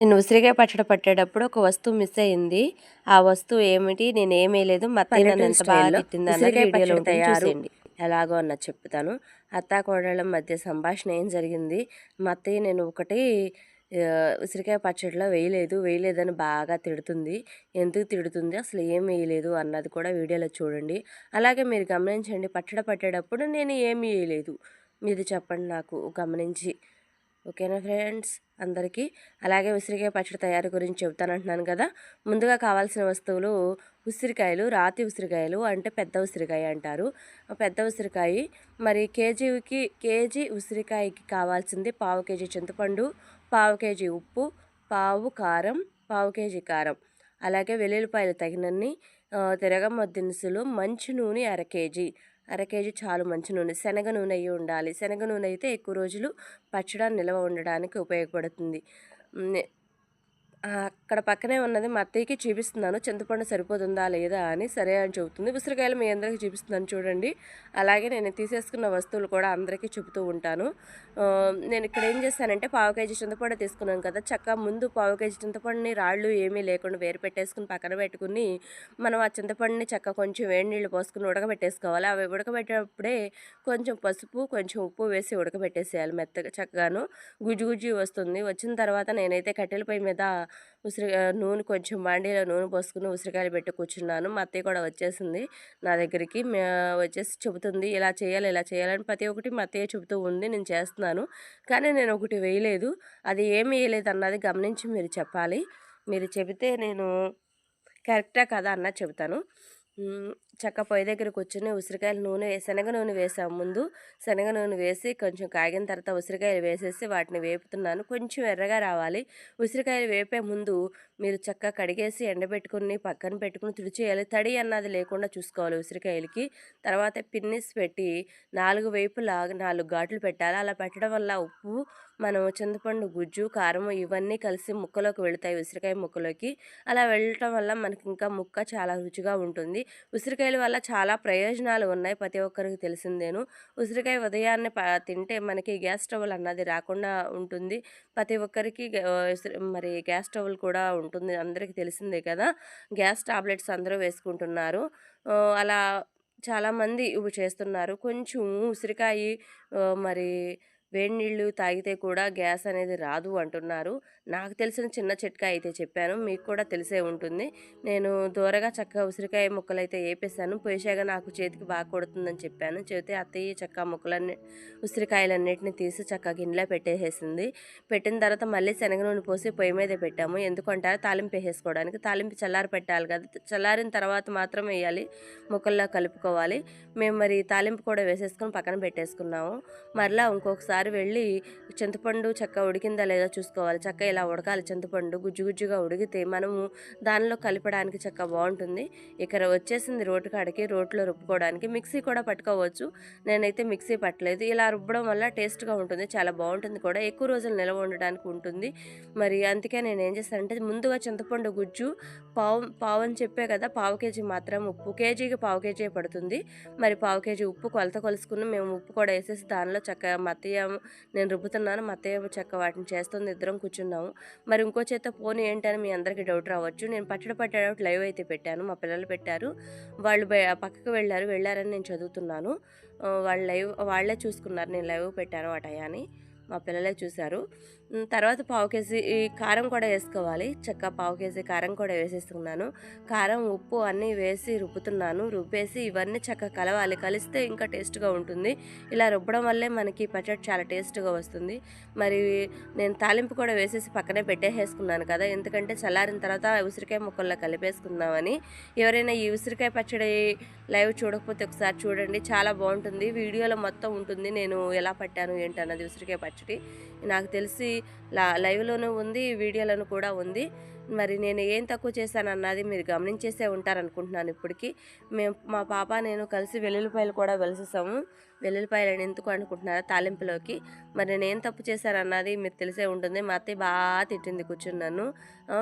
నేను ఉసిరికాయ పచ్చడి పట్టేటప్పుడు ఒక వస్తువు మిస్ అయింది ఆ వస్తువు ఏమిటి? నేను ఏమేయలేదు మా అత్తయ్య నన్ను ఎంత బాగా తిట్టింది వీడియోలో. చూసేయండి. ఎలాగో అన్నది చెప్తాను. అత్త కోడళ్ళ మధ్య సంభాషణ ఏం జరిగింది? మా అత్తయ్య నేను ఒకటి ఉసిరికాయ పచ్చడిలో వేయలేదు. వేయలేదని బాగా తిడుతుంది. ఎందుకు తిడుతుంది? అసలు ఏం వేయలేదు అన్నది కూడా వీడియోలో చూడండి. అలాగే మీరు గమనించండి పచ్చడి పట్టేటప్పుడు నేను ఏమీ వేయలేదు. మీరు చెప్పండి నాకు గమనించి. ఓకేనా ఫ్రెండ్స్? అందరికీ అలాగే ఉసిరికాయ పచ్చడి తయారీ గురించి చెబుతానంటున్నాను కదా. ముందుగా కావాల్సిన వస్తువులు ఉసిరికాయలు రాతి ఉసిరికాయలు అంటే పెద్ద ఉసిరికాయ అంటారు. పెద్ద ఉసిరికాయ మరి కేజీకి కేజీ ఉసిరికాయకి కావాల్సింది పావు కేజీ చింతపండు పావు కేజీ ఉప్పు పావు కారం పావు కేజీ కారం. అలాగే వెల్లుల్లిపాయలు తగినన్ని తిరగమ్మ దినుసులు మంచి నూనె అర కేజీ. అర కేజీ చాలు మంచి నూనె. శనగ నూనె ఉండాలి. శనగ నూనె అయితే ఎక్కువ రోజులు పచ్చడి నిల్వ ఉండడానికి ఉపయోగపడుతుంది. అక్కడ పక్కనే ఉన్నది మా అత్తయ్యకి చూపిస్తున్నాను చింతపండు సరిపోతుందా లేదా అని. సరే అని చెబుతుంది. ఉసిరికాయలు మీ అందరికీ చూపిస్తున్నాను చూడండి. అలాగే నేను తీసేసుకున్న వస్తువులు కూడా అందరికీ చెబుతూ ఉంటాను. నేను ఇక్కడ ఏం చేస్తానంటే పావు కేజీ చింతపండు తీసుకున్నాను కదా. చక్క ముందు పావు కేజీ చింతపండుని రాళ్ళు ఏమీ లేకుండా వేరు పెట్టేసుకుని పక్కన పెట్టుకుని మనం ఆ చింతపండుని చక్క కొంచెం వేడి నీళ్ళు పోసుకుని ఉడకబెట్టేసుకోవాలి. అవి ఉడకబెట్టేటప్పుడే కొంచెం పసుపు కొంచెం ఉప్పు వేసి ఉడకబెట్టేసేయాలి మెత్తగా చక్కగాను. గుజ్జు గుజ్జు వస్తుంది. వచ్చిన తర్వాత నేనైతే కట్టెల పొయ్యి మీద ఉసిరి నూనె కొంచెం బాండీలో నూనె పోసుకుని ఉసిరికాయలు పెట్టి కూర్చున్నాను. మా అత్తయ్య కూడా వచ్చేసింది నా దగ్గరికి. వచ్చేసి చెబుతుంది ఇలా చేయాలి ఇలా చేయాలని ప్రతి ఒక్కటి మా అత్తయ్య చెబుతూ ఉంది. నేను చేస్తున్నాను. కానీ నేను ఒకటి వేయలేదు. అది ఏమి వేయలేదు అన్నది గమనించి మీరు చెప్పాలి. మీరు చెబితే నేను కరెక్టా కదా అన్నది చెబుతాను. చక్క పొయ్యి దగ్గర కూర్చుని ఉసిరికాయలు నూనె శనగ నూనె వేసాం. ముందు శనగ నూనె వేసి కొంచెం కాగిన తర్వాత ఉసిరికాయలు వేసేసి వాటిని వేపుతున్నాను. కొంచెం ఎర్రగా రావాలి. ఉసిరికాయలు వేపే ముందు మీరు చక్క కడిగేసి ఎండబెట్టుకుని పక్కన పెట్టుకుని తుడిచేయాలి. తడి అన్నది లేకుండా చూసుకోవాలి ఉసిరికాయలకి. తర్వాత పిన్నిస్ పెట్టి నాలుగు వైపులా నాలుగు ఘాట్లు పెట్టాలి. అలా పెట్టడం వల్ల ఉప్పు మనం చింతపండు గుజ్జు కారం ఇవన్నీ కలిసి ముక్కలోకి వెళతాయి ఉసిరికాయ ముక్కలోకి. అలా వెళ్ళటం వల్ల మనకి ఇంకా ముక్క చాలా రుచిగా ఉంటుంది. ఉసిరికాయల వల్ల చాలా ప్రయోజనాలు ఉన్నాయి. ప్రతి ఒక్కరికి తెలిసిందేను. ఉసిరికాయ ఉదయాన్నే తింటే మనకి గ్యాస్ స్టవ్లు అన్నది రాకుండా ఉంటుంది. ప్రతి ఒక్కరికి మరి గ్యాస్ స్టవ్లు కూడా ఉంటుంది. అందరికీ తెలిసిందే కదా. గ్యాస్ టాబ్లెట్స్ అందరూ వేసుకుంటున్నారు. అలా చాలామంది ఇవి చేస్తున్నారు. కొంచెం ఉసిరికాయ మరి వేడి నీళ్ళు తాగితే కూడా గ్యాస్ అనేది రాదు అంటున్నారు. నాకు తెలిసిన చిన్న చిట్కా అయితే చెప్పాను. మీకు కూడా తెలిసే ఉంటుంది. నేను దూరగా చక్కగా ఉసిరికాయ ముక్కలు అయితే వేపేసాను పోసాగా నాకు చేతికి బాగా కొడుతుందని చెప్పాను. చెబితే అత్తయ్య చక్క ముక్కలన్నీ ఉసిరికాయలన్నిటిని తీసి చక్కగా గిన్నెలో పెట్టేసేసింది. పెట్టిన తర్వాత మళ్ళీ శనగ నూనె పోసి పొయ్యి మీద పెట్టాము. ఎందుకంటారు? తాలింపు వేసేసుకోవడానికి. తాలింపు చల్లారి పెట్టాలి కదా. చల్లారిన తర్వాత మాత్రం వేయాలి. ముక్కల్లో కలుపుకోవాలి. మేము మరి తాలింపు కూడా వేసేసుకొని పక్కన పెట్టేసుకున్నాము. మరలా ఇంకొకసారి వెళ్ళి చింతపండు చెక్క ఉడికిందా లేదా చూసుకోవాలి. చెక్క ఇలా ఉడకాలి? చింతపండు గుజ్జు గుజ్జుగా ఉడికితే మనము దానిలో కలపడానికి చెక్క బాగుంటుంది. ఇక్కడ వచ్చేసింది రోటు కాడికి రోట్లో రుబ్బుకోవడానికి. మిక్సీ కూడా పట్టుకోవచ్చు. నేనైతే మిక్సీ పట్టలేదు. ఇలా రుబ్బడం వల్ల టేస్ట్గా ఉంటుంది. చాలా బాగుంటుంది కూడా. ఎక్కువ రోజులు నిల్వ ఉండడానికి ఉంటుంది. మరి అందుకే నేను ఏం చేస్తానంటే ముందుగా చింతపండు గుజ్జు పావు పావు అని చెప్పే కదా పావు కేజీ మాత్రం ఉప్పు. కేజీకి పావు కేజీ పడుతుంది. మరి పావు కేజీ ఉప్పు కొలత కొలుసుకుని మేము ఉప్పు కూడా వేసేసి దానిలో చక్కగా మా అత్తయ్య నేను రుబ్బుతున్నాను. మా అత్తయ్య చెక్క వాటిని చేస్తుంది. ఇద్దరం కూర్చున్నాము. మరి ఇంకో చేత పోనీ ఏంటని మీ అందరికీ డౌట్ రావచ్చు. నేను పట్టడ పట్టడ లైవ్ అయితే పెట్టాను. మా పిల్లలు పెట్టారు. వాళ్ళు పక్కకు వెళ్ళారు. వెళ్ళారని నేను చదువుతున్నాను. వాళ్ళు లైవ్ వాళ్ళే చూసుకున్నారు. నేను లైవ్ పెట్టాను ఆ టయాన్ని. మా పిల్లలే చూశారు. తర్వాత పావు కేజీ ఈ కారం కూడా వేసుకోవాలి. చెక్క పావు కేజీ కారం కూడా వేసేస్తున్నాను. కారం ఉప్పు అన్నీ వేసి రుబ్బుతున్నాను. రుబ్బేసి ఇవన్నీ చక్క కలవాలి. కలిస్తే ఇంకా టేస్ట్గా ఉంటుంది. ఇలా రుబ్బడం వల్లే మనకి పచ్చడి చాలా టేస్ట్గా వస్తుంది. మరి నేను తాలింపు కూడా వేసేసి పక్కనే పెట్టేసేసుకున్నాను కదా. ఎందుకంటే చల్లారిన తర్వాత ఉసిరికాయ ముక్కల్లో కలిపేసుకుందామని. ఎవరైనా ఈ ఉసిరికాయ పచ్చడి లైవ్ చూడకపోతే ఒకసారి చూడండి. చాలా బాగుంటుంది. వీడియోలో మొత్తం ఉంటుంది. నేను ఎలా పట్టాను ఏంటన్నది ఉసిరికాయ పచ్చడి. నాకు తెలిసి లా లైవ్లోనూ ఉంది వీడియోలను కూడా ఉంది. మరి నేను ఏం తక్కువ చేశాను అన్నది మీరు గమనించేసే ఉంటారనుకుంటున్నాను ఇప్పటికీ. మేము మా పాప నేను కలిసి వెల్లుల్లిపాయలు కూడా వెలిసేసాము. వెల్లుల్లిపాయలు ఎందుకు అనుకుంటున్నారా తాలింపులోకి? మరి నేను ఏం తప్పు చేశారన్నది మీకు తెలిసే ఉంటుంది. మా అత్తయ్య బాగా తిట్టింది కూర్చున్నాను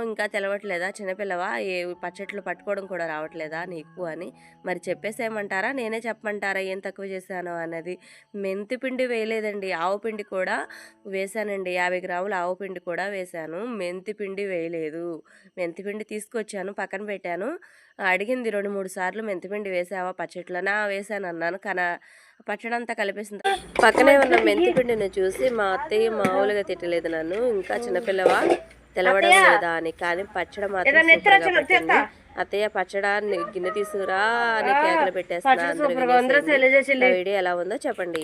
ఇంకా తెలవట్లేదా? చిన్నపిల్లవా? ఏ పచ్చట్లు పట్టుకోవడం కూడా రావట్లేదా నీకు అని. మరి చెప్పేసేయమంటారా? నేనే చెప్పమంటారా? ఏం తక్కువ చేశాను అన్నది. మెంతి పిండి వేయలేదండి. ఆవు పిండి కూడా వేశానండి. యాభై గ్రాముల ఆవు పిండి కూడా వేశాను. మెంతి పిండి వేయలేదు. మెంతి పిండి తీసుకొచ్చాను పక్కన పెట్టాను. అడిగింది రెండు మూడు సార్లు మెంతిపిండి వేసావా పచ్చట్లోనా వేసాను అన్నాను కానీ పచ్చడి అంతా కలిపేసింది పక్కనే ఉన్న మెంతిపిండిని చూసి మా అత్తయ్య మామూలుగా తిట్టలేదు నన్ను. ఇంకా చిన్నపిల్లవా? తెలవడం లేదా అని. కానీ పచ్చడి మాత్రం అత్తయ్య పచ్చడా ని- గిన్నె తీసుకురా అని కేకలు పెట్టేస్తున్నా అందరూ వినేసేయండి. నా వీడియో ఎలా ఉందో చెప్పండి.